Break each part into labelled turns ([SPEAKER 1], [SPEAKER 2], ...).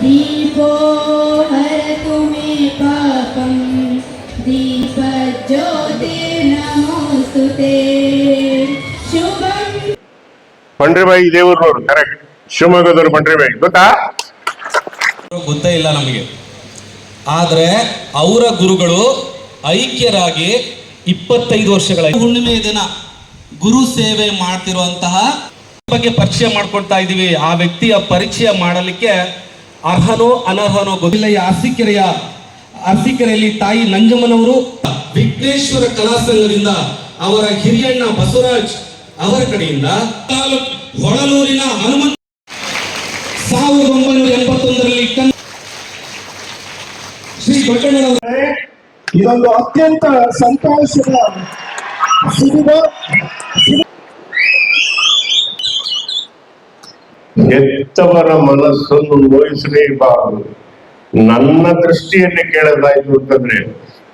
[SPEAKER 1] दीपो हरतु मे पापं दीपज्योतिर्नमोऽस्तु ते शुभम्
[SPEAKER 2] ಬಂಡ್ರಿಬಾಯಿ ದೇವ್ರನವ್ರು ಕರೆಕ್ಟ್ ಶಿವಮೊಗ್ಗದವ್ರು ಬಂಡ್ರಿಬಾಯಿ ಗೊತ್ತಾ
[SPEAKER 3] ಗೊತ್ತೇ ಇಲ್ಲ ನಮಗೆ ಆದರೆ ಅವರ ಗುರುಗಳು ಐಕ್ಯರಾಗಿ ಇಪ್ಪತ್ತೈದು ವರ್ಷಗಳ ಹುಣ್ಣಿಮೆ ದಿನ ಗುರು ಸೇವೆ ಮಾಡ್ತಿರುವಂತಹ ಬಗ್ಗೆ ಪರಿಚಯ ಮಾಡ್ಕೊಳ್ತಾ ಇದ್ದೀವಿ ಆ ವ್ಯಕ್ತಿಯ ಪರಿಚಯ ಮಾಡಲಿಕ್ಕೆ ಅರ್ಹನೋ ಅನರ್ಹನೋ ಗೊತ್ತಿಲ್ಲ ಈ ಅರಸೀಕೆರೆಯ ಅರಸೀಕೆರೆಯಲ್ಲಿ ತಾಯಿ ನಂಜಮ್ಮನವರು. ವಿಘ್ನೇಶ್ವರ ಕಲಾ ಸಂಘದಿಂದ ಅವರ ಹಿರಿಯಣ್ಣ ಬಸವರಾಜ್ ಅವರ ಕಡೆಯಿಂದ ತಾಲೂಕ್ ಹೊಳಲೂರಿನ ಹನುಮಂತ ಸಾವಿರದ ಒಂಬೈನೂರ ಎಂಬತ್ತೊಂದರಲ್ಲಿ ಶ್ರೀ ದೊಡ್ಡಣ್ಣನವರ
[SPEAKER 4] ಇದೊಂದು ಅತ್ಯಂತ ಸಂತೋಷದ
[SPEAKER 2] ಹೆತ್ತವರ ಮನಸ್ಸನ್ನು ನೋಯಿಸಲೇಬಾರದು ನನ್ನ ದೃಷ್ಟಿಯಲ್ಲಿ ಕೇಳೋದಾಯ್ತು ಅಂತಂದ್ರೆ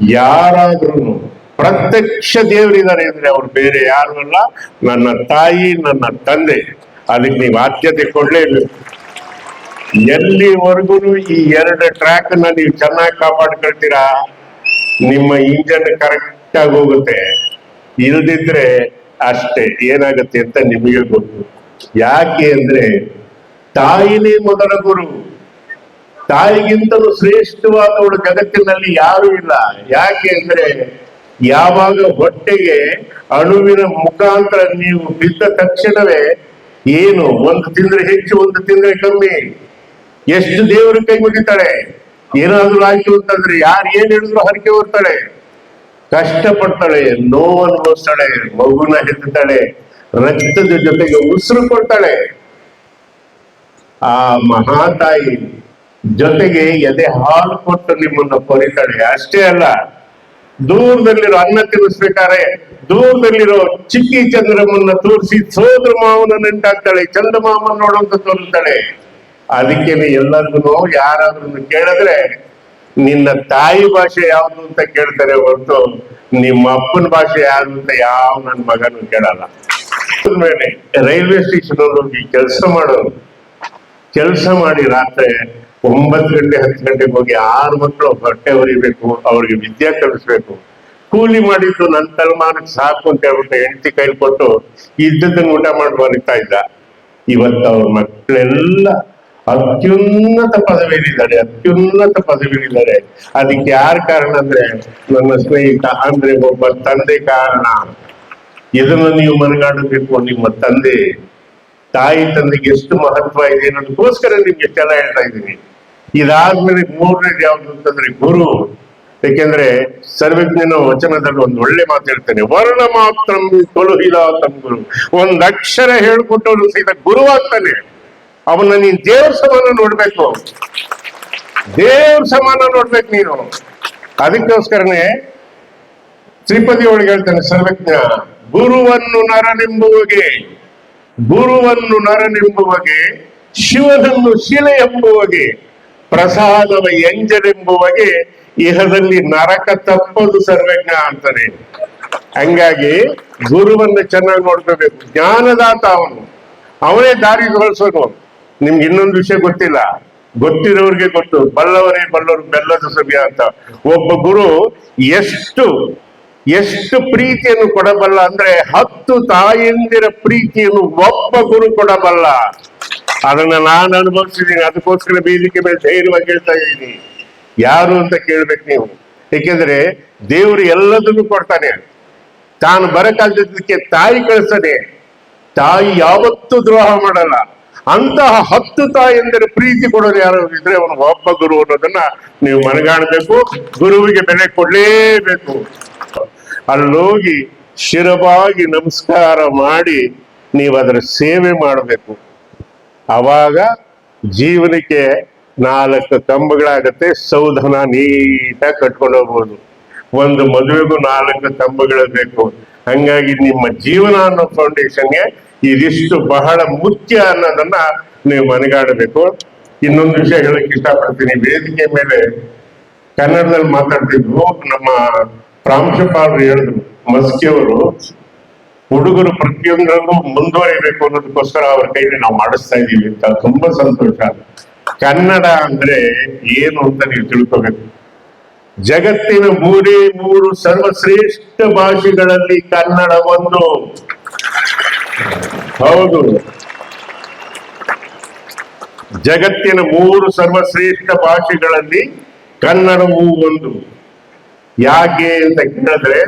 [SPEAKER 2] ಯಾರಾದ್ರೂ ಪ್ರತ್ಯಕ್ಷ ದೇವರಿದ್ದಾರೆ ಅಂದ್ರೆ ಅವ್ರು ಬೇರೆ ಯಾರು ಅಲ್ಲ. ನನ್ನ ತಾಯಿ, ನನ್ನ ತಂದೆ ಅದಕ್ಕೆ ನೀವು ಆದ್ಯತೆ ಕೊಡ್ಲೇಬೇಕು. ಎಲ್ಲಿವರೆಗೂ ಈ ಎರಡು ಟ್ರ್ಯಾಕ್ನ ನೀವು ಚೆನ್ನಾಗಿ ಕಾಪಾಡ್ಕೊಳ್ತೀರಾ? ನಿಮ್ಮ ಇಂಜನ್ ಕರೆಕ್ಟ್ ಆಗಿ ಹೋಗುತ್ತೆ. ಇಲ್ದಿದ್ರೆ ಅಷ್ಟೇ ಏನಾಗುತ್ತೆ ಅಂತ ನಿಮಗೆ ಗೊತ್ತು. ಯಾಕೆ ಅಂದ್ರೆ ತಾಯಿನೇ ಮೊದಲ ಗುರು. ತಾಯಿಗಿಂತಲೂ ಶ್ರೇಷ್ಠವಾದವಳು ಜಗತ್ತಿನಲ್ಲಿ ಯಾರು ಇಲ್ಲ. ಯಾಕೆ ಅಂದ್ರೆ ಯಾವಾಗ ಹೊಟ್ಟೆಗೆ ಅಣುವಿನ ಮುಖಾಂತರ ನೀವು ಬಿದ್ದ ತಕ್ಷಣವೇ ಏನು, ಒಂದು ತಿಂದ್ರೆ ಹೆಚ್ಚು, ಒಂದು ತಿಂದ್ರೆ ಕಮ್ಮಿ, ಎಷ್ಟು ದೇವರು ಕೈ ಮುಗಿತಾಳೆ? ಏನಾದ್ರೂ ಆಯ್ತು ಅಂತಂದ್ರೆ ಯಾರು ಏನ್ ಹೇಳಿದ್ರು ಹರಕೆ ಹೋಗ್ತಾಳೆ ಕಷ್ಟಪಡ್ತಾಳೆ, ನೋವನ್ನು ಹೋಗ್ತಾಳೆ ಮಗುನ ಹೆತ್ತಾಳೆ ರಕ್ತದ ಜೊತೆಗೆ ಉಸಿರು ಕೊಡ್ತಾಳೆ. ಆ ಮಹಾತಾಯಿ ಜೊತೆಗೆ ಎದೆ ಹಾಲು ಕೊಟ್ಟು ನಿಮ್ಮನ್ನ ಕೊರಿತಾಳೆ. ಅಷ್ಟೇ ಅಲ್ಲ, ದೂರದಲ್ಲಿರೋ ಅನ್ನ ತಿನ್ನಿಸ್ಬೇಕಾರೆ ದೂರದಲ್ಲಿರೋ ಚಿಕ್ಕಿ ಚಂದ್ರಮನ್ನ ತೋರಿಸಿ ಸೋದರ ಮಾವನ ನೆಂಟಾಗ್ತಾಳೆ. ಚಂದ್ರಮಾಮನ್ ನೋಡುವಂತ ತೋರಿಸ್ತಾಳೆ. ಅದಕ್ಕೇನೆ ಎಲ್ಲರಿಗೂ ಯಾರಾದ್ರೂ ಕೇಳಿದ್ರೆ, ನಿನ್ನ ತಾಯಿ ಭಾಷೆ ಯಾವುದು ಅಂತ ಕೇಳ್ತಾರೆ ಹೊರತು ನಿಮ್ಮ ಅಪ್ಪನ ಭಾಷೆ ಯಾರು ಅಂತ ಯಾವ ನನ್ನ ಮಗನು ಕೇಳಲ್ಲ. ಮೇಲೆ ರೈಲ್ವೆ ಸ್ಟೇಷನ್ ಹೋಗಿ ಕೆಲಸ ಮಾಡೋರು ಕೆಲಸ ಮಾಡಿ ರಾತ್ರಿ ಒಂಬತ್ತು ಗಂಟೆ, ಹತ್ತು ಗಂಟೆಗೆ ಹೋಗಿ ಆರು ಮಕ್ಕಳು ಬಟ್ಟೆ ಹೊರಿಬೇಕು, ಅವ್ರಿಗೆ ವಿದ್ಯೆ ಕಲಿಸ್ಬೇಕು. ಕೂಲಿ ಮಾಡಿದ್ದು ನನ್ನ ತಲೆಮಾರಕ್ಕೆ ಸಾಕು ಅಂತ ಹೇಳ್ಬಿಟ್ಟು ಹೆಂಡತಿ ಕೈಲಿ ಕೊಟ್ಟು ಇದ್ದದ್ದನ್ನು ಊಟ ಮಾಡಿ ಬರಿತಾ ಇದ್ದ. ಇವತ್ತು ಅವ್ರ ಮಕ್ಕಳೆಲ್ಲ ಅತ್ಯುನ್ನತ ಪದವಿಯಲ್ಲಿದ್ದಾರೆ ಅತ್ಯುನ್ನತ ಪದವಿಯಲ್ಲಿದ್ದಾರೆ. ಅದಕ್ಕೆ ಯಾರು ಕಾರಣ ಅಂದ್ರೆ, ನನ್ನ ಸ್ನೇಹಿತ ಅಂದ್ರೆ ಒಬ್ಬ ತಂದೆ ಕಾರಣ. ಇದನ್ನು ನೀವು ಮನಗಾಡಬೇಕು ನಿಮ್ಮ ತಂದೆ, ತಾಯಿ ತಂದೆಗೆ ಎಷ್ಟು ಮಹತ್ವ ಇದೆ ಅನ್ನೋದಕ್ಕೋಸ್ಕರ ನಿಮ್ಗೆ ಇಷ್ಟೆಲ್ಲ ಹೇಳ್ತಾ ಇದ್ದೀನಿ. ಇದಾದ್ಮೇಲೆ ಮೂರನೇದು ಯಾವ್ದು ಅಂತಂದ್ರೆ ಗುರು. ಯಾಕೆಂದ್ರೆ ಸರ್ವಜ್ಞನ ವಚನದಲ್ಲಿ ಒಂದು ಒಳ್ಳೆ ಮಾತು ಹೇಳ್ತಾನೆ, ವರ್ಣ ಮಾತ್ರ ತಮ್ಮ ಗುರು. ಒಂದ್ ಅಕ್ಷರ ಹೇಳ್ಕೊಟ್ಟವನು ಸಹಿತ ಗುರು ಆಗ್ತಾನೆ. ಅವನ್ನ ನೀನ್ ದೇವ್ರ ಸಮಾನ ನೋಡ್ಬೇಕು. ದೇವ್ರ ಸಮಾನ ನೋಡ್ಬೇಕು ನೀನು. ಅದಕ್ಕೋಸ್ಕರನೇ ತ್ರಿಪದಿ ಒಳಗೆ ಹೇಳ್ತಾನೆ ಸರ್ವಜ್ಞ. ಗುರುವನ್ನು ನರನೆಂಬುವಗೆ ಗುರುವನ್ನು ನರನೆಂಬುವಗೆ, ಶಿವನನ್ನು ಶಿಲೆ ಎಂಬುವಗೆ ಪ್ರಸಾದವ ಎಂಜನೆಂಬುವಗೆ ಇಹದಲ್ಲಿ ನರಕ ತಪ್ಪದು ಸರ್ವಜ್ಞ ಅಂತಾನೆ. ಹಂಗಾಗಿ ಗುರುವನ್ನು ಚೆನ್ನಾಗಿ ನೋಡ್ಕೋಬೇಕು. ಜ್ಞಾನದಾತ ಅವನು. ಅವನೇ ದಾರಿ ತೋರಿಸೋನು. ನಿಮ್ಗೆ ಇನ್ನೊಂದು ವಿಷಯ ಗೊತ್ತಿಲ್ಲ. ಗೊತ್ತಿರೋರಿಗೆ ಗೊತ್ತು. ಬಲ್ಲವರೇ ಬಲ್ಲವರು ಬೆಲ್ಲದ ಸಭ್ಯ ಅಂತ. ಒಬ್ಬ ಗುರು ಎಷ್ಟು ಎಷ್ಟು ಪ್ರೀತಿಯನ್ನು ಕೊಡಬಲ್ಲ ಅಂದ್ರೆ ಹತ್ತು ತಾಯಂದಿರ ಪ್ರೀತಿಯನ್ನು ಒಬ್ಬ ಗುರು ಕೊಡಬಲ್ಲ. ಅದನ್ನ ನಾನು ಅನುಭವಿಸಿದ್ದೀನಿ ಅದಕ್ಕೋಸ್ಕರ ವೇದಿಕೆ ಮೇಲೆ ಧೈರ್ಯವಾಗಿ ಹೇಳ್ತಾ ಇದ್ದೀನಿ. ಯಾರು ಅಂತ ಕೇಳ್ಬೇಕು ನೀವು. ಏಕೆಂದ್ರೆ ದೇವರು ಎಲ್ಲದನ್ನು ಕೊಡ್ತಾನೆ. ತಾನು ಬರಕಾಗದಕ್ಕೆ ತಾಯಿ ಕಳಿಸ್ತಾನೆ ತಾಯಿ ಯಾವತ್ತೂ ದ್ರೋಹ ಮಾಡಲ್ಲ. ಅಂತಹ ಹತ್ತು ತಾಯಂದಿರ ಪ್ರೀತಿ ಕೊಡೋರು ಯಾರು ಇದ್ರೆ ಅವನು ಒಬ್ಬ ಗುರು ಅನ್ನೋದನ್ನ ನೀವು ಮನಗಾಣಬೇಕು, ಗುರುವಿಗೆ ಬೆಲೆ ಕೊಡ್ಲೇಬೇಕು. ಅಲ್ಲೋಗಿ ಶಿರವಾಗಿ ನಮಸ್ಕಾರ ಮಾಡಿ ನೀವು ಅದರ ಸೇವೆ ಮಾಡಬೇಕು. ಅವಾಗ ಜೀವನಕ್ಕೆ ನಾಲ್ಕು ಕಂಬಗಳಾಗತ್ತೆ, ಸೌಧನ ನೀಟಾಗಿ ಕಟ್ಕೊಂಡು ಹೋಗ್ಬೋದು ಒಂದು ಮದುವೆಗೂ ನಾಲ್ಕು ಕಂಬಗಳು ಬೇಕು. ಹಂಗಾಗಿ ನಿಮ್ಮ ಜೀವನ ಅನ್ನೋ ಫೌಂಡೇಶನ್ಗೆ ಇದಿಷ್ಟು ಬಹಳ ಮುಖ್ಯ ಅನ್ನೋದನ್ನ ನೀವು ಮನಗಾಡಬೇಕು. ಇನ್ನೊಂದು ವಿಷಯ ಹೇಳಕ್ ಇಷ್ಟಪಡ್ತೀನಿ. ವೇದಿಕೆ ಮೇಲೆ ಕನ್ನಡದಲ್ಲಿ ಮಾತಾಡ್ತಿದ್ರು ನಮ್ಮ ಪ್ರಾಂಶುಪಾಲರು ಹೇಳಿದ್ರು, ಮಸ್ಕಿಯವರು, ಹುಡುಗರು ಪ್ರತಿಯೊಂದರಲ್ಲೂ ಮುಂದುವರಿಬೇಕು ಅನ್ನೋದಕ್ಕೋಸ್ಕರ ಅವ್ರ ಕೈಲಿ ನಾವು ಮಾಡಿಸ್ತಾ ಇದೀವಿ ಅಂತ ತುಂಬಾ ಸಂತೋಷ. ಕನ್ನಡ ಅಂದ್ರೆ ಏನು ಅಂತ ನೀವು ತಿಳ್ಕೋಬೇಕು. ಜಗತ್ತಿನ ಮೂರೇ ಮೂರು ಸರ್ವಶ್ರೇಷ್ಠ ಭಾಷೆಗಳಲ್ಲಿ ಕನ್ನಡ ಒಂದು. ಹೌದು. ಜಗತ್ತಿನ ಮೂರು ಸರ್ವಶ್ರೇಷ್ಠ ಭಾಷೆಗಳಲ್ಲಿ ಕನ್ನಡವೂ ಒಂದು. ಯಾಕೆ ಅಂತ ಕೇಳಿದ್ರೆ,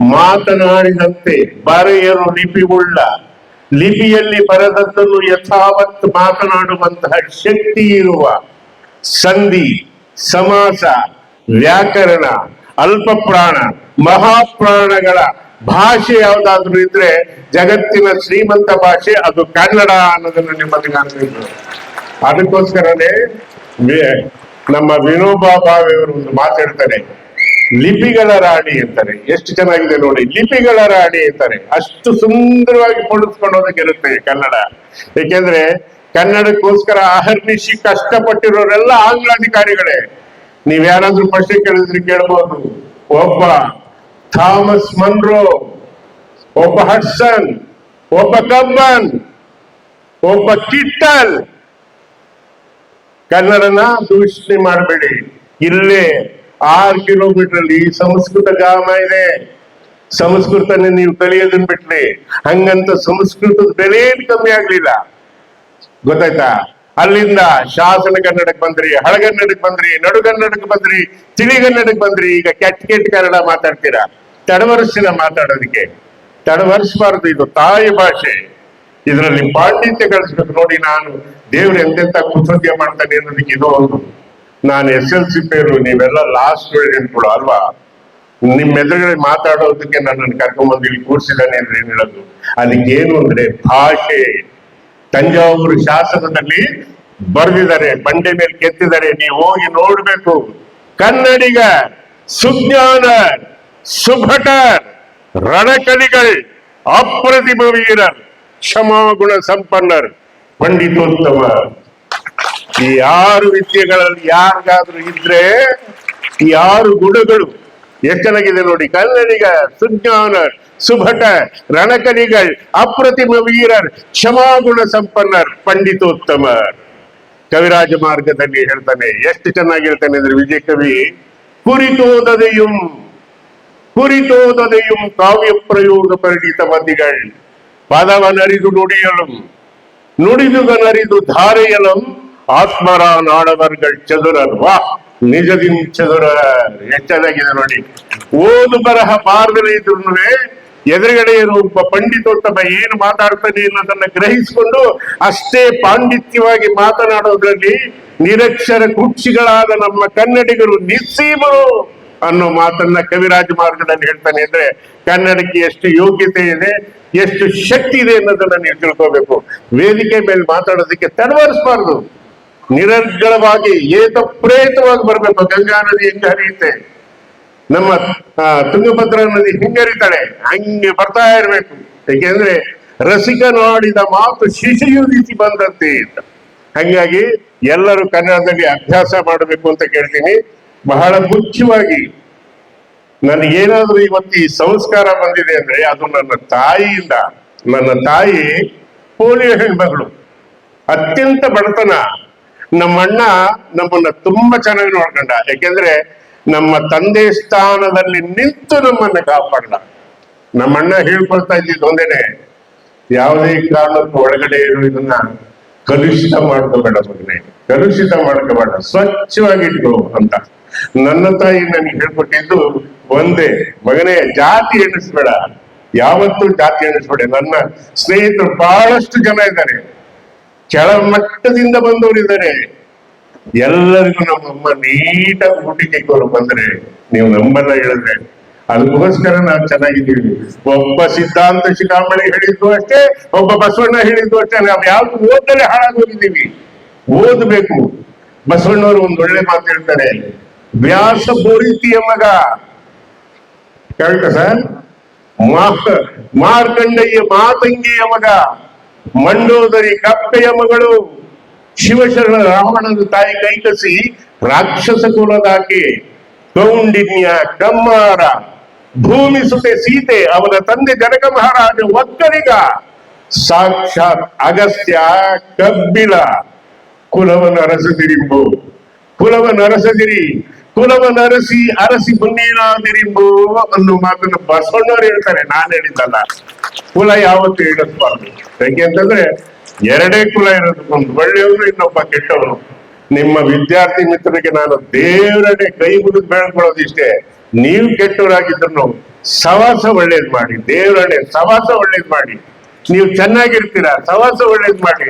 [SPEAKER 2] ಮಾತನಾಡಿದಂತೆ ಬರೆಯಲು ಲಿಪಿಗುಳ್ಳ ಲಿಪಿಯಲ್ಲಿ ಬರೆದದ್ದನ್ನು ಯಥಾವತ್ ಮಾತನಾಡುವಂತಹ ಶಕ್ತಿ ಇರುವ ಸಂಧಿ, ಸಮಾಸ, ವ್ಯಾಕರಣ ಅಲ್ಪ ಪ್ರಾಣ ಮಹಾಪ್ರಾಣಗಳ ಭಾಷೆ ಯಾವುದಾದ್ರೂ ಇದ್ರೆ ಜಗತ್ತಿನ ಶ್ರೀಮಂತ ಭಾಷೆ, ಅದು ಕನ್ನಡ ಅನ್ನೋದನ್ನ ನಿಮ್ಮಲ್ಲಿ ನಾನು ಅದಕ್ಕೋಸ್ಕರನೇ ನಮ್ಮ ವಿನೋಬಾ ಭಾವೆಯವರು ಒಂದು ಮಾತಾಡ್ತಾರೆ ಲಿಪಿಗಳ ರಾಣಿ ಅಂತಾರೆ. ಎಷ್ಟು ಚೆನ್ನಾಗಿದೆ ನೋಡಿ, ಲಿಪಿಗಳ ರಾಣಿ ಅಂತಾರೆ. ಅಷ್ಟು ಸುಂದರವಾಗಿ ಇರುತ್ತೆ ಕನ್ನಡ. ಏಕೆಂದ್ರೆ ಕನ್ನಡಕ್ಕೋಸ್ಕರ ಅಹರ್ನಿಶಿ ಕಷ್ಟಪಟ್ಟಿರೋರೆಲ್ಲ ಆಂಗ್ಲಾಧಿಕಾರಿಗಳೇ ನೀವ್ ಯಾರಾದ್ರೂ ಪ್ರಶ್ನೆ ಕೇಳಿದ್ರೆ ಕೇಳ್ಬೋದು. ಒಬ್ಬ ಥಾಮಸ್ ಮನ್ರೋ, ಒಬ್ಬ ಹಡ್ಸನ್, ಒಬ್ಬ ಕಬ್ಬನ್, ಒಬ್ಬ ಕಿಟ್ಟಲ್. ಕನ್ನಡನ ದೂಷಣೆ ಮಾಡಬೇಡಿ. ಇಲ್ಲೇ ಆರು ಕಿಲೋಮೀಟರ್ ಅಲ್ಲಿ ಸಂಸ್ಕೃತ ಗ್ರಾಮ ಇದೆ. ಸಂಸ್ಕೃತನ ನೀವು ಕಲಿಯೋದನ್ ಬಿಟ್ರಿ. ಹಂಗಂತ ಸಂಸ್ಕೃತದ ಬೆಲೆ ಕಮ್ಮಿ ಆಗ್ಲಿಲ್ಲ. ಗೊತ್ತಾಯ್ತಾ? ಅಲ್ಲಿಂದ ಶಾಸನ ಕನ್ನಡಕ್ಕೆ ಬಂದ್ರಿ ಹಳಗನ್ನಡಕ್ಕೆ ಬಂದ್ರಿ ನಡುಗನ್ನಡಕ್ಕೆ ಬಂದ್ರಿ ತಿಳಿಗನ್ನಡಕ್ಕೆ ಬಂದ್ರಿ, ಈಗ ಕೆಟ್ಟ ಕೆಟ್ಟ ಕನ್ನಡ ಮಾತಾಡ್ತೀರಾ? ತಡವರ್ಸಿನ ಮಾತಾಡೋದಕ್ಕೆ. ತಡವರಿಸಬಾರದು ಇದು ತಾಯಿ ಭಾಷೆ. ಇದರಲ್ಲಿ ಪಾಂಡಿತ್ಯ ಕಳಿಸ್ಬೇಕು ನೋಡಿ ನಾನು. ದೇವ್ರು ಎಂತೆಂತ ಕೃತಜ್ಞ ಮಾಡ್ತಾನೆ ಅನ್ನೋದಕ್ಕೆ ಇದು ಒಂದು ನಾನು ಎಸ್ ಎಲ್ ಸಿ ಪೇರು, ನೀವೆಲ್ಲ ಲಾಸ್ಟ್ ಸ್ಟೂಡೆಂಟ್ಗಳು ಅಲ್ವಾ? ನಿಮ್ಮ ಎದುರುಗಡೆ ಮಾತಾಡೋದಕ್ಕೆ ನನ್ನನ್ನು ಕರ್ಕೊಂಡ್ಬಂದು ಇಲ್ಲಿ ಕೂರಿಸಿದ್ದಾನೆ ಅಂದ್ರೆ ಏನ್ ಹೇಳೋದು? ಅದಕ್ಕೆ ಏನು ಅಂದ್ರೆ ಭಾಷೆ. ತಂಜಾವೂರು ಶಾಸನದಲ್ಲಿ ಬರೆದಿದ್ದಾರೆ, ಬಂಡೆ ಮೇಲೆ ಕೆತ್ತಿದ್ದಾರೆ, ನೀವು ಹೋಗಿ ನೋಡ್ಬೇಕು. ಕನ್ನಡಿಗ ಸುಜ್ಞಾನ ಸುಭಟ ರಣಕಲಿಗಳ್ ಅಪ್ರತಿಮ ವೀರರ್ ಕ್ಷಮಾಗುಣ ಸಂಪನ್ನರ್, ಪಂಡಿತೋತ್ತಮ. ಈ ಆರು ವಿದ್ಯೆಗಳಲ್ಲಿ ಯಾರಿಗಾದ್ರೂ ಇದ್ರೆ ಈ ಆರು ಗುಣಗಳು ಎಷ್ಟು ಚೆನ್ನಾಗಿದೆ ನೋಡಿ. ಕನ್ನಡಿಗ ಸುಜ್ಞಾನ, ಸುಭಟ ರಣಕಲಿಗಳ್ ಅಪ್ರತಿಮ ವೀರರ್ ಕ್ಷಮಾಗುಣ ಸಂಪನ್ನರ್ ಪಂಡಿತೋತ್ತಮರ್ ಕವಿರಾಜ ಮಾರ್ಗದಲ್ಲಿ ಹೇಳ್ತಾನೆ, ಎಷ್ಟು ಚೆನ್ನಾಗಿರ್ತಾನೆ ಅಂದ್ರೆ ವಿಜಯ ಕವಿ, ಕುರಿತೋದದೆಯುಂ ಕುರಿತೋದದೆಯುಂ ಕಾವ್ಯ ಪ್ರಯೋಗ ಪರಿಣಿತ ಮತಿಗಳ್ ಪದವನರಿದು ನುಡಿಯಲಂ ನುಡಿದುಗನರಿದು ಧಾರೆಯಲಂ ಆತ್ಮರ ನಾಡವರ್ಗಳ್ ಚದುರ ವಾ ನಿಜದಿನ್ ಚದುರ ಎಷ್ಟು ನೋಡಿ. ಓದು ಬರಹ ಬಾರದಲ್ಲಿ ಇದ್ರು ಎದುರುಗಡೆ ಒಬ್ಬ ಪಂಡಿತೋತ್ತಮ ಏನು ಮಾತಾಡ್ತಾನೆ ಅನ್ನೋದನ್ನ ಗ್ರಹಿಸಿಕೊಂಡು ಅಷ್ಟೇ ಪಾಂಡಿತ್ಯವಾಗಿ ಮಾತನಾಡೋದ್ರಲ್ಲಿ ನಿರಕ್ಷರ ಕುಕ್ಷಿಗಳಾದ ನಮ್ಮ ಕನ್ನಡಿಗರು ನಿಸ್ಸೀಮರು ಅನ್ನೋ ಮಾತನ್ನ ಕವಿರಾಜ ಮಾರ್ಗದಲ್ಲಿ ಹೇಳ್ತಾನೆ ಅಂದ್ರೆ ಕನ್ನಡಕ್ಕೆ ಎಷ್ಟು ಯೋಗ್ಯತೆ ಇದೆ, ಎಷ್ಟು ಶಕ್ತಿ ಇದೆ ಅನ್ನೋದನ್ನ ನೀವು ತಿಳ್ಕೋಬೇಕು. ವೇದಿಕೆ ಮೇಲೆ ಮಾತಾಡೋದಕ್ಕೆ ತಡವರಿಸಬಾರ್ದು. ನಿರರ್ಗಳವಾಗಿ ಏತ ಪ್ರೇತವಾಗಿ ಬರಬೇಕು. ಗಂಗಾ ನದಿ ಹೆಂಗ ಹರಿಯುತ್ತೆ. ನಮ್ಮ ತುಂಗಭದ್ರಾ ನದಿ ಹಿಂಗರಿತಾಳೆ ಹಂಗೆ ಬರ್ತಾ ಇರಬೇಕು. ಯಾಕೆಂದ್ರೆ ರಸಿಕನಾಡಿದ ಮಾತು ಶಿಶಿಯು ರೀತಿ ಬಂದಂತೆ ಅಂತ. ಹಂಗಾಗಿ ಎಲ್ಲರೂ ಕನ್ನಡದಲ್ಲಿ ಅಭ್ಯಾಸ ಮಾಡಬೇಕು ಅಂತ ಕೇಳ್ತೀನಿ. ಬಹಳ ಮುಖ್ಯವಾಗಿ ನನಗೇನಾದ್ರೂ ಇವತ್ತು ಈ ಸಂಸ್ಕಾರ ಬಂದಿದೆ ಅಂದ್ರೆ ಅದು ನನ್ನ ತಾಯಿಯಿಂದ. ನನ್ನ ತಾಯಿ ಪೋಲಿಯೋ ಹೆಣ್ಮಗಳು ಅತ್ಯಂತ ಬಡತನ. ನಮ್ಮಣ್ಣ ನಮ್ಮನ್ನ ತುಂಬಾ ಚೆನ್ನಾಗಿ ನೋಡ್ಕೊಂಡ. ಯಾಕೆಂದ್ರೆ ನಮ್ಮ ತಂದೆ ಸ್ಥಾನದಲ್ಲಿ ನಿಂತು ನಮ್ಮನ್ನ ಕಾಪಾಡ್ದ. ನಮ್ಮಣ್ಣ ಹೇಳ್ಕೊಳ್ತಾ ಇದ್ದಿದ್ದು ಒಂದೇನೆ, ಯಾವುದೇ ಕಾರಣಕ್ಕೂ ಒಳಗಡೆ ಇರೋ ಇದನ್ನ ಕಲುಷಿತ ಮಾಡ್ಕೋಬೇಡ ಮಗನೆ. ಕಲುಷಿತ ಮಾಡ್ಕೋಬೇಡ ಸ್ವಚ್ಛವಾಗಿಟ್ಟು ಅಂತ. ನನ್ನ ತಾಯಿ ನನಗೆ ಹೇಳ್ಕೊಟ್ಟಿದ್ದು ಒಂದೇ, ಮಗನೇ, ಜಾತಿ ಎಣಿಸ್ಬೇಡ. ಯಾವತ್ತೂ ಜಾತಿ ಎಣಿಸ್ಬೇಡ. ನನ್ನ ಸ್ನೇಹಿತರು ಬಹಳಷ್ಟು ಜನ ಇದ್ದಾರೆ. ಕೆಳಮಟ್ಟದಿಂದ ಬಂದವರಿದ್ದಾರೆ. ಎಲ್ಲರಿಗೂ ನಮ್ಮಮ್ಮ ನೀಟಾಗಿ ಊಟಕ್ಕೆ ಕೊರು ಬಂದ್ರೆ ನೀವು ನಂಬಲ್ಲ ಹೇಳಿದ್ರೆ ಅದಕ್ಕೋಸ್ಕರ ನಾವು ಚೆನ್ನಾಗಿದ್ದೀವಿ. ಒಬ್ಬ ಸಿದ್ಧಾಂತ ಶಿಖಾಮಣಿ ಹೇಳಿದ್ದು ಅಷ್ಟೇ, ಒಬ್ಬ ಬಸವಣ್ಣ ಹೇಳಿದ್ದು ಅಷ್ಟೇ. ನಾವು ಯಾವ್ದು ಓದಲೇ ಹಾಳಾಗೋಗಿದ್ದೀವಿ ಓದ್ಬೇಕು. ಬಸವಣ್ಣವರು ಒಂದು ಒಳ್ಳೆ ಮಾತು ಹೇಳ್ತಾರೆ, ವ್ಯಾಸ ಬೋರಿತಿಯ ಮಗ. ಕೇಳ್ತ ಸರ್? ಮಾರ್ಕಂಡಯ್ಯ ಮಾತಂಗಿಯ ಮಗ. ಮಂಡೋದರಿ ಕಪ್ಪೆಯ ಮಗಳು. ಶಿವಶರಣ ರಾವಣನ ತಾಯಿ ಕೈಕಸಿ ರಾಕ್ಷಸ ಕುಲದಾಕೆ. ಕೌಂಡಿನ್ಯ ಕಮ್ಮಾರ ಭೂಮಿ ಸುತೆ ಸೀತೆ, ಅವನ ತಂದೆ ಜನಕ ಮಹಾರಾಜ ಒಕ್ಕರಿಗ ಸಾಕ್ಷಾತ್ ಅಗಸ್ತ್ಯ ಕಬ್ಬಿಲ. ಕುಲವನ್ನು ಅರಸದಿರಿಂಬು ಕುಲವನ್ನು ಅರಸದಿರಿ. ಕುಲವನ್ನು ಅರಸಿ ಅರಸಿ ಮುನ್ನೀರಾದಿರಿಂಬು ಅನ್ನೋ ಮಾತನ್ನು ಬಸವಣ್ಣವ್ರು ಹೇಳ್ತಾರೆ. ನಾನು ಹೇಳಿದ್ದಲ್ಲ. ಕುಲ ಯಾವತ್ತು ಯಾಕೆ ಅಂತಂದ್ರೆ ಎರಡೇ ಕುಲ ಇರೋದು ಒಂದು ಒಳ್ಳೆಯವರು ಇನ್ನೊಬ್ಬ ಕೆಟ್ಟವರು ನಿಮ್ಮ ವಿದ್ಯಾರ್ಥಿ ಮಿತ್ರರಿಗೆ ನಾನು ದೇವರನ್ನೇ ಕೈ ಮುಗಿದು ಬೆಳ್ಕೊಳ್ಳೋದಿಷ್ಟೇ ನೀವು ಕೆಟ್ಟವರಾಗಿದ್ರು ಸವಾಸ ಒಳ್ಳೇದ್ ಮಾಡಿ, ದೇವರನ್ನೇ ಸವಾಸ ಒಳ್ಳೇದ್ ಮಾಡಿ. ನೀವು ಚೆನ್ನಾಗಿರ್ತೀರಾ, ಸವಾಸ ಒಳ್ಳೇದ್ ಮಾಡಿ.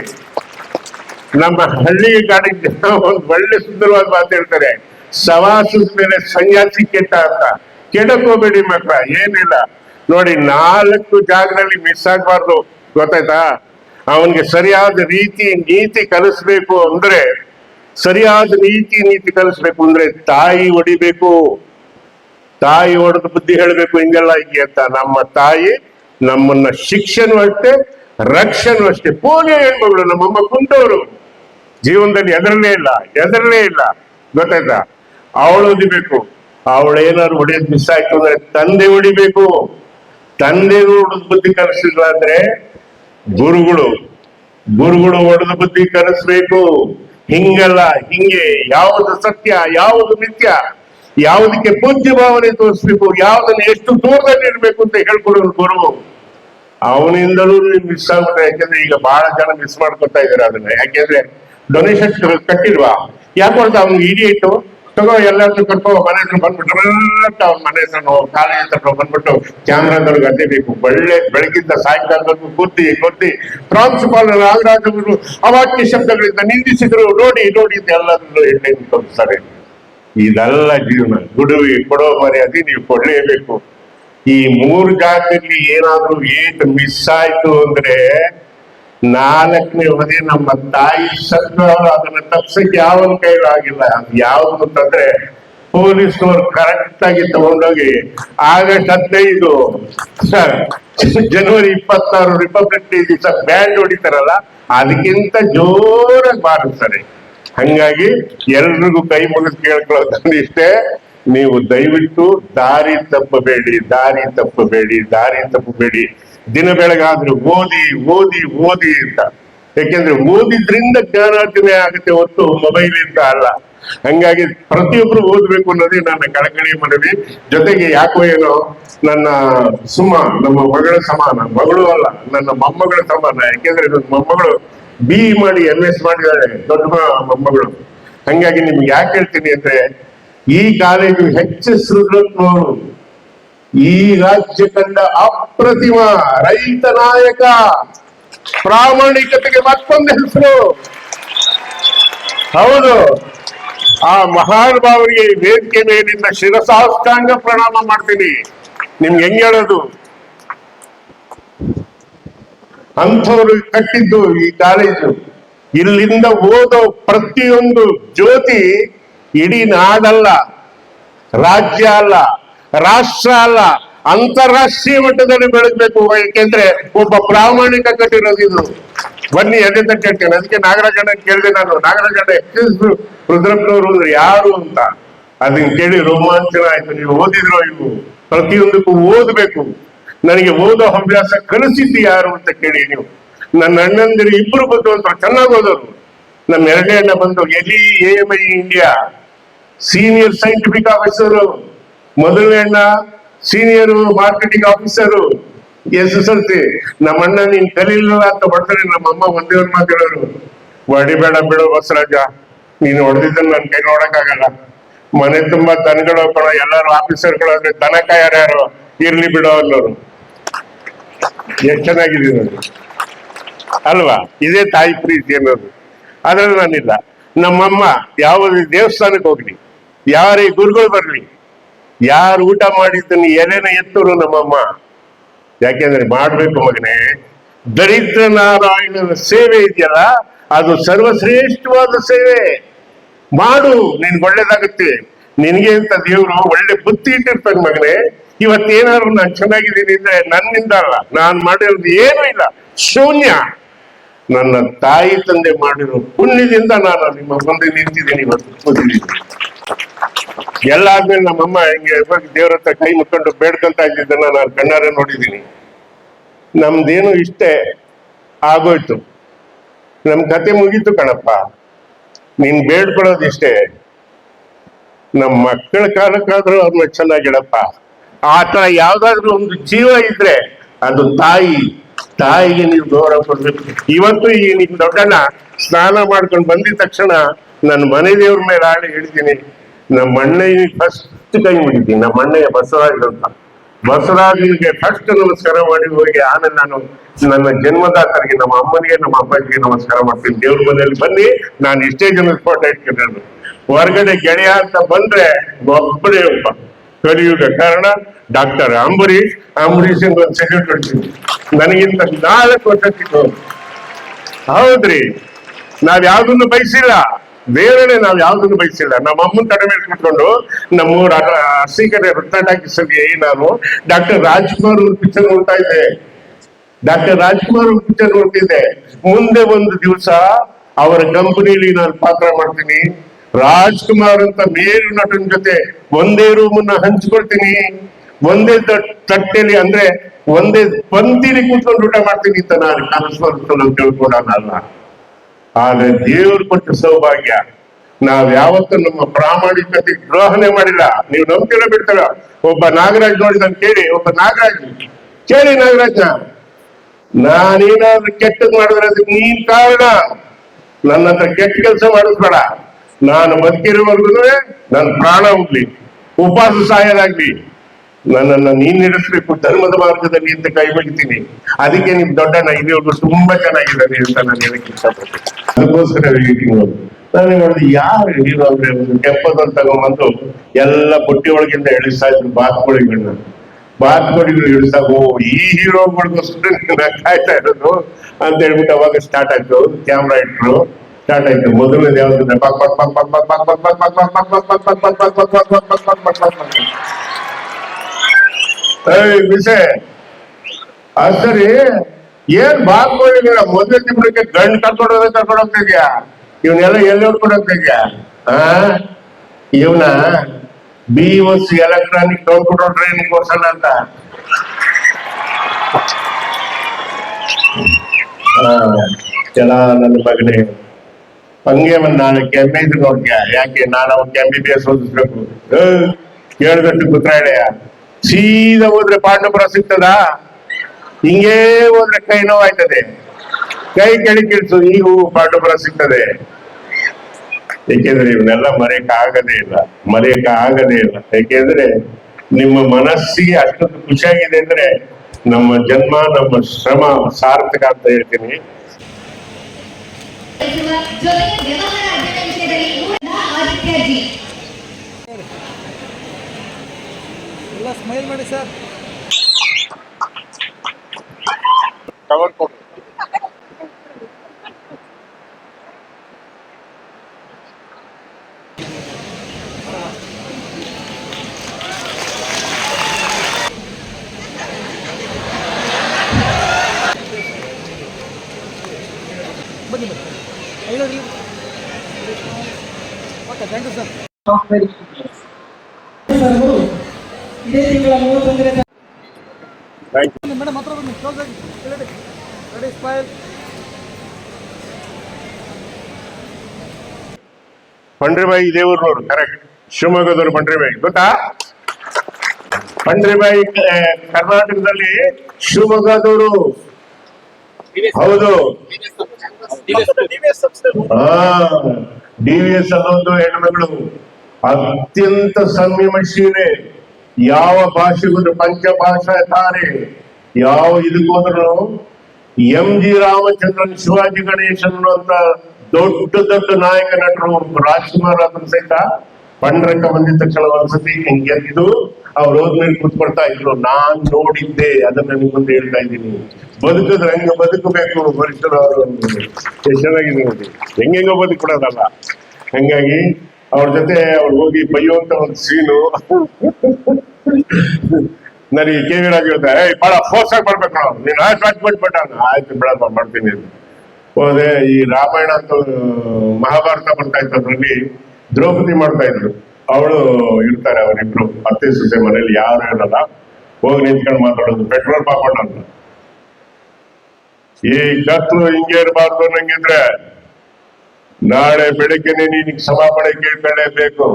[SPEAKER 2] ನಮ್ಮ ಹಳ್ಳಿ ಗಾಡಿ ಜನ ಒಂದು ಒಳ್ಳೆ ಸುಂದರವಾದ ಮಾತು ಹೇಳ್ತಾರೆ. ಸವಾಸದ ಮೇಲೆ ಸನ್ಯಾಸಿ ಕೆಟ್ಟ ಅಂತ. ಕೆಡಕೋಬೇಡಿ ಮಕ್ಕಳ, ಏನಿಲ್ಲ. ನೋಡಿ, ನಾಲ್ಕು ಜಾಗದಲ್ಲಿ ಮಿಸ್ ಆಗ್ಬಾರ್ದು. ಗೊತ್ತಾಯ್ತಾ? ಅವನಿಗೆ ಸರಿಯಾದ ರೀತಿ, ನೀತಿ ಕಲಿಸ್ಬೇಕು ಅಂದ್ರೆ, ಸರಿಯಾದ ರೀತಿ ನೀತಿ ಕಲಿಸ್ಬೇಕು ಅಂದ್ರೆ ತಾಯಿ ಹೊಡಿಬೇಕು. ತಾಯಿ ಹೊಡೆದು ಬುದ್ಧಿ ಹೇಳಬೇಕು, ಹಿಂಗೆಲ್ಲ ಹೀಗೆ ಅಂತ. ನಮ್ಮ ತಾಯಿ ನಮ್ಮನ್ನ ಶಿಕ್ಷಣ ಅಷ್ಟೇ ರಕ್ಷಣೆ ಅಷ್ಟೇ. ಪೋಲಿಯೋ ಹೆಣ್ಮಗಳು, ನಮ್ಮಮ್ಮ ಕುಂಟವರು ಜೀವನದಲ್ಲಿ ಎದರಲೇ ಇಲ್ಲ ಎದರಲೇ ಇಲ್ಲ. ಗೊತ್ತಾಯ್ತಾ? ಅವಳು ಹೊಡಿಬೇಕು. ಅವಳು ಏನಾದ್ರು ಹೊಡೆಯೋದು ಮಿಸ್ ಆಯ್ತು ಅಂದ್ರೆ ತಂದೆ ಹೊಡಿಬೇಕು. ತಂದೆ ಹೊಡೆದು ಬುದ್ಧಿ ಕಲಿಸಿಲ್ಲ ಅಂದ್ರೆ ಗುರುಗಳು ಗುರುಗಳು ಹೊಡೆದು ಬುದ್ಧಿ ಕಲಿಸ್ಬೇಕು. ಹಿಂಗಲ್ಲ, ಹಿಂಗೆ, ಯಾವುದು ಸತ್ಯ, ಯಾವುದು ನಿತ್ಯ, ಯಾವುದಕ್ಕೆ ಪೂಜ್ಯ ಭಾವನೆ ತೋರಿಸ್ಬೇಕು, ಯಾವ್ದನ್ನ ಎಷ್ಟು ದೂರದಲ್ಲಿ ಇರ್ಬೇಕು ಅಂತ ಹೇಳ್ಕೊಡೋರು ಗುರು. ಅವನಿಂದಲೂ ಮಿಸ್ ಆಗುತ್ತೆ, ಯಾಕೆಂದ್ರೆ ಈಗ ಬಹಳ ಜನ ಮಿಸ್ ಮಾಡ್ಕೊತಾ ಇದಾರೆ ಅದನ್ನ. ಯಾಕೆಂದ್ರೆ ಡೊನೇಷನ್ ಕಟ್ಟಿಲ್ವಾ? ಯಾಕೆ ಕೊಡ್ತಾ ಅವ್ನಿಗೆ ಇಡಿಯೇಟು ತಗೋ ಎಲ್ಲಾದ್ರೂ ಕರ್ಕೋ ಮನೆ ಹತ್ರ ಬಂದ್ಬಿಟ್ಟು ಅವ್ನ ಮನೆ ಹತ್ರ ಕಾಲೇಜ್ ಹತ್ರ ಬಂದ್ಬಿಟ್ಟು ಕ್ಯಾಮ್ರಾದವ್ರಿಗೆ ಅದೇ ಬೇಕು ಒಳ್ಳೆ ಬೆಳಗಿಂದ ಸಾಯಂಕಾಲದವರೆಗೂ ಕೂತಿ ಕೂತಿ ಪ್ರಾಂಶುಪಾಲ ನಾಗರಾಜವರು ಅವಾಕ್ಯ ಶಬ್ದಗಳಿಂದ ನಿಂದಿಸಿದ್ರು. ನೋಡಿ ನೋಡಿ ಅಂತ ಎಲ್ಲದನ್ನು ಎಣ್ಣೆ ತೋರಿಸ್ತಾರೆ ಇದೆಲ್ಲ ಜೀವನ. ಗುಡುವಿ ಕೊಡೋ ಮರ್ಯಾದೆ ನೀವು ಕೊಡ್ಲೇಬೇಕು. ಈ ಮೂರು ಜಾಗದಲ್ಲಿ ಏನಾದ್ರೂ ಏಟ್ ಮಿಸ್ ಆಯ್ತು ಅಂದ್ರೆ ನಾಲ್ಕನೇ ಅವಧಿ ನಮ್ಮ ತಾಯಿ ಸದ್ದು ಅದನ್ನ ತಪ್ಸಕ್ಕೆ ಯಾವನ ಕೈಲಾಗಿಲ್ಲ ಅದು ಯಾವ್ದು ಅಂತಂದ್ರೆ ಪೊಲೀಸ್ನವ್ರು ಕರೆಕ್ಟ್ ಆಗಿ ತಗೊಂಡೋಗಿ ಆಗಸ್ಟ್ ಹದಿನೈದು ಜನವರಿ ಇಪ್ಪತ್ತಾರು ರಿಪಬ್ಲಿಕ್ ಡೇ ದಿವಸ ಬ್ಯಾಂಡ್ ಹೊಡಿತಾರಲ್ಲ, ಅದಕ್ಕಿಂತ ಜೋರಾಗಿ ಬಾರಿಸ್ತಾರೆ ಹಂಗಾಗಿ ಎಲ್ರಿಗೂ ಕೈ ಮುಗಿದು ಕೇಳ್ಕೊಳ್ಳೋದು ಇಷ್ಟೇ. ನೀವು ದಯವಿಟ್ಟು ದಾರಿ ತಪ್ಪಬೇಡಿ ದಾರಿ ತಪ್ಪಬೇಡಿ ದಾರಿ ತಪ್ಪಬೇಡಿ. ದಿನ ಬೆಳಗಾದ್ರೆ ಓದಿ ಓದಿ ಓದಿ ಅಂತ. ಯಾಕೆಂದ್ರೆ ಓದಿದ್ರಿಂದ ಜ್ಞಾನಾರ್ಜನೆ ಆಗುತ್ತೆ ಹೊತ್ತು ಮೊಬೈಲ್ ಇಂದ ಅಲ್ಲ. ಹಂಗಾಗಿ ಪ್ರತಿಯೊಬ್ರು ಓದ್ಬೇಕು ಅನ್ನೋದೇ ನನ್ನ ಕಳಕಳಿ ಮನವಿ. ಜೊತೆಗೆ ಯಾಕೋ ಏನೋ ನನ್ನ ಸುಮ, ನಮ್ಮ ಮಗಳ ಸಮಾನ ಮಗಳು ಅಲ್ಲ, ನನ್ನ ಮೊಮ್ಮಗಳ ಸಮಾನ ಯಾಕೆಂದ್ರೆ ನನ್ನ ಮೊಮ್ಮಗಳು ಬಿ ಮಾಡಿ ಎಂ ಎಸ್ ಮಾಡಿದಾಳೆ ದೊಡ್ಡ ಮೊಮ್ಮಗಳು. ಹಂಗಾಗಿ ನಿಮ್ಗೆ ಯಾಕೆ ಹೇಳ್ತೀನಿ ಅಂದ್ರೆ, ಈ ಕಾಲೇಜು ಹೆಚ್ಚು ಹೆಚ್ಚಿಸಿರುವರು ಈ ರಾಜ್ಯ ಕಂಡ ಅಪ್ರತಿಮ ರೈತ ನಾಯಕ ಪ್ರಾಮಾಣಿಕತೆಗೆ ಮತ್ತೊಂದು ಹೆಸರು. ಹೌದು, ಆ ಮಹಾನುಭಾವರಿಗೆ ವೇದಿಕೆ ಮೇಲಿಂದ ಶಿರಸಾಷ್ಟಾಂಗ ಪ್ರಣಾಮ ಮಾಡ್ತೀನಿ. ನಿಮ್ಗೆ ಹೆಂಗ್ ಹೇಳೋದು? ಅಂಥವ್ರು ಕಟ್ಟಿದ್ದು ಈ ಕಾಲೇಜು. ಇಲ್ಲಿಂದ ಓದೋ ಪ್ರತಿಯೊಂದು ಜ್ಯೋತಿ ಇಡೀ ನಾಡಲ್ಲ, ರಾಜ್ಯ ಅಲ್ಲ. ರಾಷ್ಟ್ರ ಅಲ್ಲ, ಅಂತಾರಾಷ್ಟ್ರೀಯ ಮಟ್ಟದಲ್ಲಿ ಬೆಳೆದ್ಬೇಕು ಯಾಕೆಂದ್ರೆ ಒಬ್ಬ ಪ್ರಾಮಾಣಿಕ ಕಟ್ಟಿರೋದು ಇದು. ಬನ್ನಿ ಎದೆ ತಟ್ಟಿ ಹೇಳ್ತೇನೆ ಅದಕ್ಕೆ ನಾಗರಾಜಣ್ಣ ಕೇಳಿದೆ ನಾನು. ನಾಗರಾಜಣ್ಣ ಎಕ್ಸ್ಕ್ಯೂಸ್ ರುದ್ರಪ್ಪನವರು ಯಾರು ಅಂತ. ಅದನ್ನ ಕೇಳಿ ರೋಮಾಂಚನ ಆಯ್ತು ನೀವು ಓದಿದ್ರೋ ಇವು ಪ್ರತಿಯೊಂದಕ್ಕೂ ಓದಬೇಕು. ನನಗೆ ಓದೋ ಹವ್ಯಾಸ ಕಲಿಸಿದ್ದು ಯಾರು ಅಂತ ಕೇಳಿ ನೀವು. ನನ್ನ ಅಣ್ಣಂದಿರು ಇಬ್ರು ಬಂದು ಅಂತ ಚೆನ್ನಾಗಿ ಓದೋರು. ನಮ್ಮ ಎರಡನೇ ಅಣ್ಣ ಬಂದು ಎಲಿ A M I India. Senior scientific officer. ಮೊದಲನೇ ಅಣ್ಣ senior marketing officer S S L C. ನಮ್ಮ ಅಣ್ಣ, ನೀನ್ ಕಲೀಲಿಲ್ಲ ಅಂತ ಬರ್ತಾರೆ ನಮ್ಮ ಅಮ್ಮ ಒಂದೇ ಒಂದು ಮಾತಾಡೋರು ಹೊಡಿಬೇಡ ಬಿಡು ಬಸರಾಜ ನೀನು ಹೊಡೆದಿದ್ದ ನನ್ ಕೈ ನೋಡಕ್ಕಾಗಲ್ಲ. ಮನೆ ತುಂಬಾ ತನಗಳು ಕಣ ಎಲ್ಲಾರು ಆಫೀಸರ್ಗಳು ಅಂದ್ರೆ ತನಕ ಯಾರ್ಯಾರು ಇರ್ಲಿ ಬಿಡೋ ಅನ್ನೋರು. ಎಷ್ಟ್ ಚೆನ್ನಾಗಿದೆ ನೋಡಿ. ಅಲ್ವಾ? ಇದೇ ತಾಯಿ ಪ್ರೀತಿ ಅನ್ನೋದು. ಅದ್ರಲ್ಲಿ ನಾನಿಲ್ಲ. ನಮ್ಮಮ್ಮ ಯಾವ ದೇವಸ್ಥಾನಕ್ಕೆ ಹೋಗ್ಲಿ, ಯಾರೇ ಗುರುಗಳು ಬರ್ಲಿ ಯಾರು ಊಟ ಮಾಡಿದ್ದನ್ನು ಎಲೆನ ಎತ್ತರು ನಮ್ಮಮ್ಮ. ಯಾಕೆಂದ್ರೆ ಮಾಡ್ಬೇಕು ಮಗನೇ, ದರಿದ್ರ ನಾರಾಯಣನ ಸೇವೆ ಇದೆಯಲ್ಲ, ಅದು ಸರ್ವಶ್ರೇಷ್ಠವಾದ ಸೇವೆ. ಮಾಡು, ನಿನ್ಗೆ ಒಳ್ಳೇದಾಗುತ್ತೆ. ನಿನಗೆ ಅಂತ ದೇವ್ರು ಒಳ್ಳೆ ಬುದ್ಧಿ ಇಟ್ಟಿರ್ತಾನೆ ಮಗನೇ. ಇವತ್ತೇನಾದ್ರು ನಾನು ಚೆನ್ನಾಗಿದ್ದೀನಿ ಅಂದ್ರೆ ನನ್ನಿಂದ ಅಲ್ಲ, ನಾನ್ ಮಾಡಿರೋದು ಏನೂ ಇಲ್ಲ. ಶೂನ್ಯ. ನನ್ನ ತಾಯಿ ತಂದೆ ಮಾಡಿರೋ ಪುಣ್ಯದಿಂದ ನಾನು ನಿಮ್ಮ ಮುಂದೆ ನಿಂತಿದ್ದೀನಿ ಇವತ್ತು. ಎಲ್ಲ ಆದ್ಮೇಲೆ ನಮ್ಮಮ್ಮ ಹಿಂಗೆ ದೇವ್ರ ಹತ್ರ ಕೈ ಮುಕ್ಕೊಂಡು ಬೇಡ್ಕೊಂತ ಇದ್ದಿದ್ದನ್ನ ನಾನು ಕಣ್ಣಾರೆ ನೋಡಿದ್ದೀನಿ. ನಮ್ದೇನು ಇಷ್ಟೇ ಆಗೋಯ್ತು. ನಮ್ ಕತೆ ಮುಗೀತು ಕಣಪ್ಪ. ನೀನ್ ಇಷ್ಟೇ. ನಮ್ಮ ಮಕ್ಕಳ ಕಾಲಕ್ಕಾದ್ರೂ ಅವ್ರನ್ನ ಚೆನ್ನಾಗಿಡಪ್ಪ. ಆ ತರ ಯಾವ್ದಾದ್ರು ಒಂದು ಜೀವ ಇದ್ರೆ ಅದು ತಾಯಿ. ತಾಯಿಗೆ ನೀವು ಗೌರವ ಕೊಡ್ಬೇಕು. ಇವತ್ತು ಈ ನಿಮ್ ದೊಡ್ಡಣ್ಣ ಸ್ನಾನ ಮಾಡ್ಕೊಂಡು ಬಂದಿದ ತಕ್ಷಣ ನನ್ನ ಮನೆ ದೇವ್ರ ಮೇಲೆ ಆಡಿ ಹೇಳ್ತೀನಿ ನಮ್ಮ ಅಣ್ಣಯ್ಯ ಫಸ್ಟ್ ಕೈ ಮುಗಿತೀನಿ. ನಮ್ಮ ಅಣ್ಣಯ್ಯ ಬಸವರಾಜ್ ಅಂತ. ಫಸ್ಟ್ ನಮಸ್ಕಾರ ಮಾಡಿ ಹೋಗಿ ಆಮೇಲೆ ನಾನು ನನ್ನ ಜನ್ಮದಾತರಿಗೆ, ನಮ್ಮ ಅಮ್ಮನಿಗೆ, ನಮ್ಮ ಅಪ್ಪಾಜಿಗೆ ನಮಸ್ಕಾರ ಮಾಡ್ತೀನಿ. ದೇವ್ರ ಮನೆಯಲ್ಲಿ ಬನ್ನಿ, ನಾನು ಇಷ್ಟೇ ಜನ ಫೋಟೋ ಇಟ್ಕೊಂಡು ಹೊರಗಡೆ ಗೆಳೆಯ ಅಂತ ಬಂದ್ರೆ ಒಬ್ಬರೇ ಒಬ್ಬ. ಕಲಿಯುಗ ಕಾರಣ ಡಾಕ್ಟರ್ ಅಂಬರೀಶ್ ಅಂಬರೀಷ್ ಒಂದು ಸೆಲ್ಯೂಟ್ ಕೊಡ್ತೀನಿ. ನನಗಿಂತ ನಾಲ್ಕು ವರ್ಷ. ಹೌದ್ರಿ. ನಾವ್ ಯಾವ್ದನ್ನು ಬಯಸಿಲ್ಲ. ಬೇರೆನೆ ನಾವು ಯಾವ್ದನ್ನು ಬಯಸಿಲ್ಲ. ನಮ್ಮ ಅಮ್ಮನ ತಡೆ ಮೇಲೆ ನಮ್ಮ ನಮ್ಮೂರ ಅರಸೀಕೆರೆ ವೃತ್ತಾಟಾಕಿಸಲ್ಲಿ ನಾನು ಡಾಕ್ಟರ್ ರಾಜ್ಕುಮಾರ್ ಪಿಕ್ಚರ್ ನೋಡ್ತಾ ಇದ್ದೆ. ಡಾಕ್ಟರ್ ರಾಜ್ಕುಮಾರ್ ಪಿಕ್ಚರ್ ನೋಡ್ತಿದ್ದೆ. ಮುಂದೆ ಒಂದು ದಿವಸ ಅವರ ಕಂಪನಿಲಿ ನಾನು ಪಾತ್ರ ಮಾಡ್ತೀನಿ. ರಾಜ್ಕುಮಾರ್ ಅಂತ ಮೇರು ನಟನ ಜೊತೆ ಒಂದೇ ರೂಮನ್ನ ಹಂಚ್ಕೊಳ್ತೀನಿ. ಒಂದೇ ತಟ್- ತಟ್ಟೆಲಿ ಅಂದ್ರೆ ಒಂದೇ ಪಂಕ್ತಿಲಿ ಕೂತ್ಕೊಂಡು ಊಟ ಮಾಡ್ತೀನಿ ಅಂತ ನಾನು ಕನಸು ತಿಳ್ಕೊಡೋಣಲ್ಲ ಆದ್ರೆ ದೇವ್ರು ಕೊಟ್ಟ ಸೌಭಾಗ್ಯ. ನಾವ್ ಯಾವತ್ತೂ ನಮ್ಮ ಪ್ರಾಮಾಣಿಕತೆ ದ್ರೋಹನೆ ಮಾಡಿಲ್ಲ. ನೀವು ನಂಬಿಕೆ ಬಿಡ್ತಾರ? ಒಬ್ಬ ನಾಗರಾಜ್ ನೋಡಿದಂತ ಕೇಳಿ, ಒಬ್ಬ ನಾಗರಾಜ್, ಕೇಳಿ ನಾಗರಾಜ್ನ. ನಾನೇನಾದ್ರೂ ಕೆಟ್ಟದ್ ಮಾಡಿದ್ರೆ ಅದಕ್ಕೆ ನೀನ್ ಕಾರಣ. ನನ್ನ ಹತ್ರ ಕೆಟ್ಟ ಕೆಲಸ ಮಾಡಿಸ್ಬೇಡ. ನಾನು ಬದುಕಿರೋವರೆಗೂ ನನ್ನ ಪ್ರಾಣ ಹೋಗ್ಲಿ. ಉಪವಾಸ ಸಾಯೋದಾಗ್ಲಿ ನನ್ನನ್ನ ನೀನ್ ನಡೆಸಬೇಕು ಧರ್ಮದ ಮಾರ್ಗದಲ್ಲಿ ಅಂತ ಕೈ ಮುಗಿತೀನಿ ಅದಕ್ಕೆ ನಿಮ್ ದೊಡ್ಡಣ್ಣ ಇಲ್ಲಿವರೆಗೂ ತುಂಬಾ ಚೆನ್ನಾಗಿದ್ದಾನೆ ಅಂತ ನಾನು ಹೇಳಕ್ಕೆ ಇಷ್ಟಪಡ್ತೀನಿ ಅದಕ್ಕೋಸ್ಕರ ಮೀಟಿಂಗ್ ನಾನು ನೋಡಿದ ಯಾರು ಹೀರೋ ಅಂದ್ರೆ ಒಂದು ಕೆಪ್ಪದೊಂದು ತಗೊಂಬಂದು ಎಲ್ಲ ಬುಟ್ಟಿ ಒಳಗಿಂದ ಎಳಿಸ್ತಾ ಇದ್ರು ಬಾತ್ಕೋಳಿಗಳನ್ನ ಬಾತ್ಕೋಳಿಗಳು ಇಳಿಸ್ತಾ ಓ ಈ ಹೀರೋಗಳಿಗೋಸ್ಕರ ನಾನು ಕಾಯ್ತಾ ಇರೋದು ಅಂತ ಹೇಳ್ಬಿಟ್ಟು ಅವಾಗ ಸ್ಟಾರ್ಟ್ ಆಯ್ತು ಕ್ಯಾಮ್ರಾ ಇಟ್ರು ಸ್ಟಾರ್ಟ್ ಆಯ್ತು ಮೊದಲು ಯಾವ್ದು ವಿಷಯ ಅದ್ ಸರಿ ಏನ್ ಬಾಕೊಂಡಿದ್ದೀರ ಮೊದಲ ತಿಂಗಳಿಗೆ ಗಂಡ್ ಕರ್ಕೊಡೋದೇ ಹೋದ್ರೆ ಕರ್ಕೊಂಡು ಇವನ್ನೆಲ್ಲ ಎಲ್ಲಿ ಹೊಡ್ಕೊಂಡು ಹೋಗ್ತಾ ಇದ್ಯಾ ಇವನ ಬಿ ಒಸ್ ಎಲೆಕ್ಟ್ರಾನಿಕ್ ಕಂಪ್ಯೂಟರ್ ಟ್ರೈನಿಂಗ್ ಕೊಡ್ಸೋಣ ಅಂತ. ಕೆಲ ನನ್ನ ಮಗನೇ. ಹಂಗೆ ಒಂದು ನಾನು ಎಂ ಬಿ ಹೋಗ್ಯಾ? ಯಾಕೆ? ನಾನು ಅವನ್ ಕೆಮ್ಮಿ ಬಿ ಬಿ ಎಸ್ ಓದಿಸ್ಬೇಕು. ಏಳು ಸೀದಾ ಹೋದ್ರೆ ಪಾಂಡವಪುರ ಸಿಗ್ತದ? ಹಿಂಗೇ ಹೋದ್ರೆ ಕೈ ನೋವಾಯ್ತದೆ. ಕೈ ಕೆಳಿ ಕಿಳಿಸು, ಈಗೂ ಪಾಂಡವಪುರ ಸಿಗ್ತದೆ. ಏಕೆಂದ್ರೆ ಇವನ್ನೆಲ್ಲ ಮರೆಯಕ್ಕೆ ಆಗದೇ ಇಲ್ಲ. ಮರೆಯಕ್ಕೆ ಆಗದೇ ಇಲ್ಲ. ಯಾಕೆಂದ್ರೆ ನಿಮ್ಮ ಮನಸ್ಸಿಗೆ ಅಷ್ಟೊಂದು ಖುಷಿಯಾಗಿದೆ ಅಂದ್ರೆ ನಮ್ಮ ಜನ್ಮ, ನಮ್ಮ ಶ್ರಮ ಸಾರ್ಥಕ ಅಂತ ಹೇಳ್ತೀನಿ.
[SPEAKER 5] ಜೊತೆಗೆ ವ್ಯವಹಾರ ವಿಷಯದಲ್ಲಿ
[SPEAKER 6] ಸ್ಮೈಲ್ ಮಾಡಿ ಸರ್
[SPEAKER 2] ಕವರ್ ಕೊಡು.
[SPEAKER 6] ಬನ್ನಿ ಬನ್ನಿ. ಐನೂರು
[SPEAKER 4] okay thank you sir
[SPEAKER 2] thank you
[SPEAKER 6] madam, ಹತ್ರ ಬನ್ನಿ.
[SPEAKER 2] ಪಂಡ್ರಿಬಾಯಿ ಕರೆಕ್ಟ್ ಶಿವಮೊಗ್ಗದವರು ಪಂಡ್ರಿಬಾಯಿ, ಗೊತ್ತಾ? ಪಂಡ್ರಿಬಾಯಿ ಕರ್ನಾಟಕದಲ್ಲಿ ಶಿವಮೊಗ್ಗದವರು. ಹೌದು. ಡಿ ವಿ ಎಸ್ ಅನ್ನೋದು ಹೆಣ್ಮಗಳು ಅತ್ಯಂತ ಸಂಯಮಶೀಲೆ. ಯಾವ ಭಾಷೆಗೂ ಪಂಚಭಾಷಾ ತಾರೆ ಯಾವ ಇದಕ್ಕೋದ್ರು ಎಂ ಜಿ ರಾಮಚಂದ್ರನ್ ಶಿವಾಜಿ ಗಣೇಶನ್ ಅಂತ ದೊಡ್ಡ ದೊಡ್ಡ ನಾಯಕ ನಟರು ರಾಜ್ಕುಮಾರ್ ಅದ್ರ ಸಹಿತ ಪಂಡ್ರಕ್ಕ ಬಂದಿದ್ದ ತಕ್ಷಣ ಒಂದ್ಸತಿ ಹಿಂಗೆ ಇದು? ಅವ್ರು ಹೋದ್ಮೇಲೆ ಕೂತ್ಕೊಳ್ತಾ ಇದ್ರು. ನಾನ್ ನೋಡಿದ್ದೆ. ಅದನ್ನ ನಿಮ್ ಮುಂದೆ ಹೇಳ್ತಾ ಇದ್ದೀನಿ. ಬದುಕಿದ್ರೆ ಹೆಂಗ ಬದುಕಬೇಕು ವರಿಷ್ಠರು ಅವರು ಚೆನ್ನಾಗಿದೆ ನೋಡಿ. ಹೆಂಗೆಂಗೋ ಬದುಕೊಡೋದಲ್ಲ ಹಂಗಾಗಿ ಅವ್ರ ಜೊತೆ ಅವ್ರು ಹೋಗಿ ಬೈಯುವಂತ ಒಂದು ಸೀನು ನನಗೆ ಕೆ ರಾಜ್ ಹೇಳ್ತಾರೆ ಬಹಳ ಫೋರ್ಸ್ ಆಗಿ ನಾವು ನೀನು ಆಯ್ತು ಬಿಟ್ಬಿಟ್ಟ ಆಯ್ತು ಬಿಡಪ್ಪ ಮಾಡ್ತೀನಿ. ಹೋದೆ, ಈ ರಾಮಾಯಣ ಅಂತ ಮಹಾಭಾರತ ಬರ್ತಾ ಇತ್ತು ಅದ್ರಲ್ಲಿ, ದ್ರೌಪದಿ ಮಾಡ್ತಾ ಇದ್ರು. ಅವಳು ಇರ್ತಾರೆ, ಅವರಿಬ್ರು, ಅತ್ತೆ, ಸೊಸೆ ಮನೇಲಿ ಯಾರು ಇರಲ್ಲ. ಹೋಗಿ ನಿಂತ್ಕೊಂಡು ಮಾತಾಡೋದು, ಪೆಟ್ರೋಲ್ ಅಂತ. ಈ ಕತ್ಲು ಹಿಂಗೆ ಇರಬಾರ್ದು ನಂಗಿದ್ರೆ ನಾಳೆ ಬೆಳಿಗ್ಗೆನೆ ನೀನು ಕ್ಷಮಾಪಣೆ ಕೇಳ್ಕೊಳ್ಳೇಬೇಕು.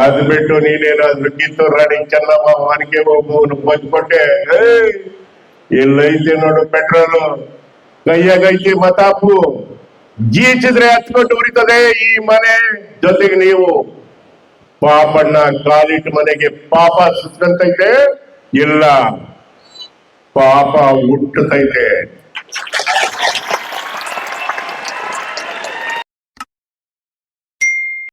[SPEAKER 2] ಅದ್ ಬಿಟ್ಟು ನೀನೇನಾದ್ರು ಕಿತ್ತೂರು ರಾಣಿ ಚೆನ್ನಮ್ಮ ಮನೆಗೆ ಹೋಗು ಬಂದ್ಕೊಟ್ಟೆ ಎಲ್ಲೈತೆ ನೋಡು ಪೆಟ್ರೋಲು. ಕೈಯಾಗೈತಿ ಮತಾಪು. ಜೀಚಿದ್ರೆ ಹತ್ಕೊಂಡು ಉರಿತದೆ ಈ ಮನೆ. ಜೊತೆಗೆ ನೀವು ಪಾಪಣ್ಣ ಕಾಲಿಟ್ಟು ಮನೆಗೆ ಪಾಪ ಸುತ್ತಂತೈತೆ ಇಲ್ಲ, ಪಾಪ ಹುಟ್ಟುತ್ತೈತೆ